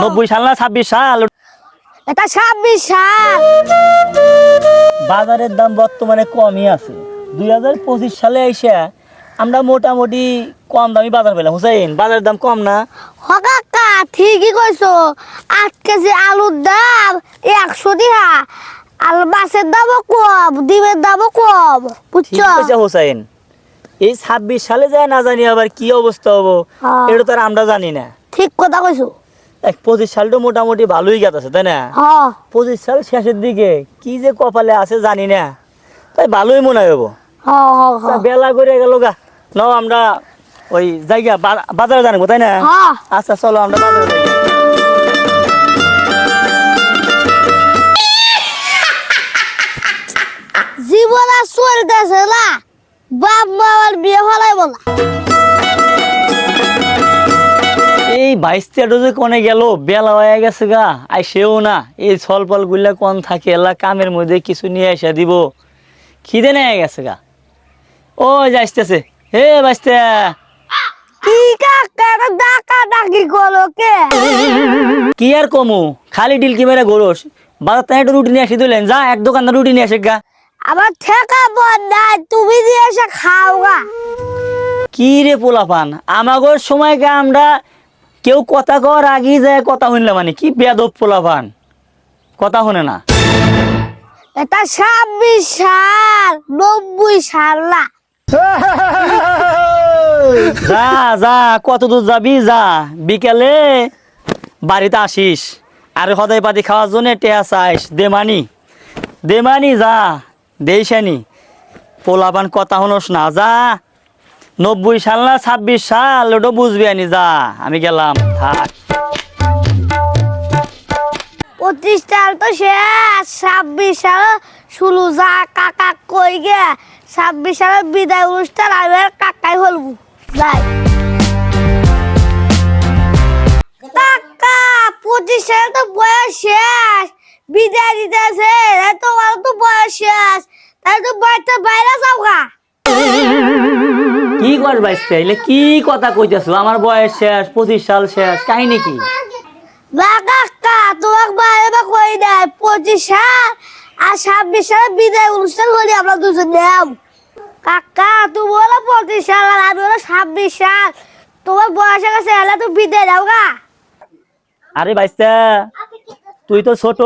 নব্বই সাল না ছাব্বিশ সাল? এটা ছাব্বিশ সাল। বাজারের দাম বর্তমানে কমই আছে। দুই হাজার পঁচিশ সালে এসে আমরা মোটামুটি কম দামি বাজার পেলাম। হুসাইন বাজারের দাম কম না? হকাকা ঠিকই কইছো। আট কেজি আলুর দাম একশো দিহা আর মাছের দামও কম ডিমের দামও কম বুঝছ? হুসাইন। এই ছাব্বিশ সালে যায় না জানি আবার কি অবস্থা হব হ্যাঁ। এটা তো আর আমরা জানি না। ঠিক কথা কইছো। দেখ পঁচিশ সালটা মোটামুটি ভালোই গেছে তাই না? পঁচিশ সাল শেষের দিকে কি যে কপালে আছে জানি না তাই ভালোই মনে হব বেলা করে গেল গা। নাও আমরা ওই জায়গা বাজারে জানব তাই না। আচ্ছা চলো আমরা বাজারে যাই। জীবন আর চলতেছে না। বাপ মা আর বিয়ে ফলাই বলা এই বাইশ তেরো যে কোনে গেল বেলা হয়ে গেছে গা আই সেও না। এই ছল পলগুলা কোন থাকে এলা কামের মধ্যে কিছু নিয়ে এসে দিব। খিদে নিয়ে গেছে গা। ও যাইতেছে হে বাইসতে কি কাকা ডাকা ডাকি করো কে? কি আর কমু খালি ডিল কি মেরে গরস বাজার থেকে একটু রুটি নিয়ে আসি দিলেন যা এক দোকানদার রুটি নিয়ে আসে গা। আমার ঠেকা বন্ধ নাই তুমি দিয়ে এসে খাও গা। কি রে পোলাপান আমাগর সময়কে আমরা কেউ কথা কর আগেই যায় কথা শুনলে মানে? কি বেদব পোলাভান কথা শুনে না। এটা ছাব্বিশ সাল নব্বই সাল না যা যা কত দূর যাবি যা। বিকেলে বাড়িতে আসিস। আর সদাই পাতি খাওয়ার জন্য টেয়া চাইস। দেমানি দেমানি যা। দেইসানি পোলাপান কথা শুনোস না যা। নব্বই সাল না ছাব্বিশ সাল, ওটা বুঝবি আনি, যা, আমি গেলাম, থাক। পঁচিশ সাল তো শেষ, ছাব্বিশ সাল শুরু যা, কাকা কই গে? ছাব্বিশ সালের বিদায় অনুষ্ঠান, আমি আর কাকাই হলবো। যাই। কাকা, পঁচিশ সালে তো বয়স শেষ, বিদায় দিতেছে তোমার তো বয়স শেষ তাই তো বাড়িতে বাইরে যাও গা। কি কর বাইস তাইলে? কি কথা কইতেছো? আমার বয়স শেষ পঁচিশ সাল শেষ কাহিনী কি? বাইরে বা কই দেয় পঁচিশ সাল আর ছাব্বিশ সালে বিদায় অনুষ্ঠান করি আমরা দুজন নেম। কাকা তুমি বলো পঁচিশ সাল আর আমি বলো ছাব্বিশ সাল। তোমার বয়স গেছে এলে তো বিদায় দাও গা। আরে বাইস্তা তুই তো ছোট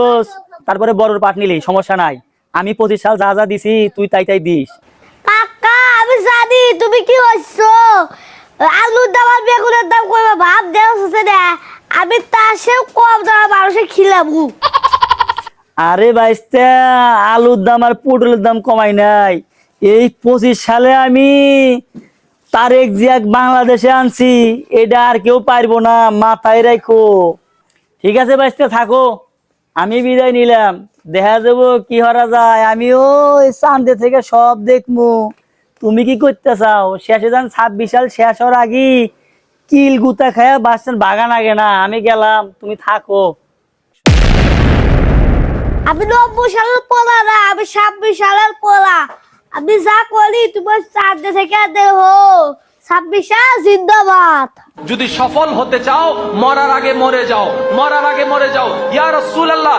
তারপরে বড়র পাট নিলি সমস্যা নাই। আমি পঁচিশ সাল যা যা দিছি তুই তাই তাই দিস। তুমি কি হচ্ছো আলুর দাম আর বেগুনের দাম কইবা, ভাব দেওয়া না। আমি তার সেও কম দামে মানুষের খিলাবো আরে বাইস্তা, আলুর দাম আর পটলের দাম কমাই নাই। এই পঁচিশ সালে আমি তারেক জিয়াক বাংলাদেশে আনছি, এটা আর কেউ পারব না, মাথায় রাখো। ঠিক আছে বাইস্তা, থাকো। আমি বিদায় নিলাম। দেখা যাব কি হরা যায়, আমিও ওই চান্দে থেকে সব দেখমু। তুমি কি করতে চাও? শেষে যান ছাব্বিশ সাল শেষ হওয়ার আগে কিল গুতা খায়া বাসছেন বাগান আগে না আমি গেলাম তুমি থাকো। আমি নব্বই সালের পোলা না আমি ছাব্বিশ সালের পোলা। আমি যা করি তোমার চাঁদে থেকে দেহ। ছাব্বিশ সাল জিন্দাবাদ। যদি সফল হতে চাও মরার আগে মরে যাও মরার আগে মরে যাও। ইয়া রাসূলুল্লাহ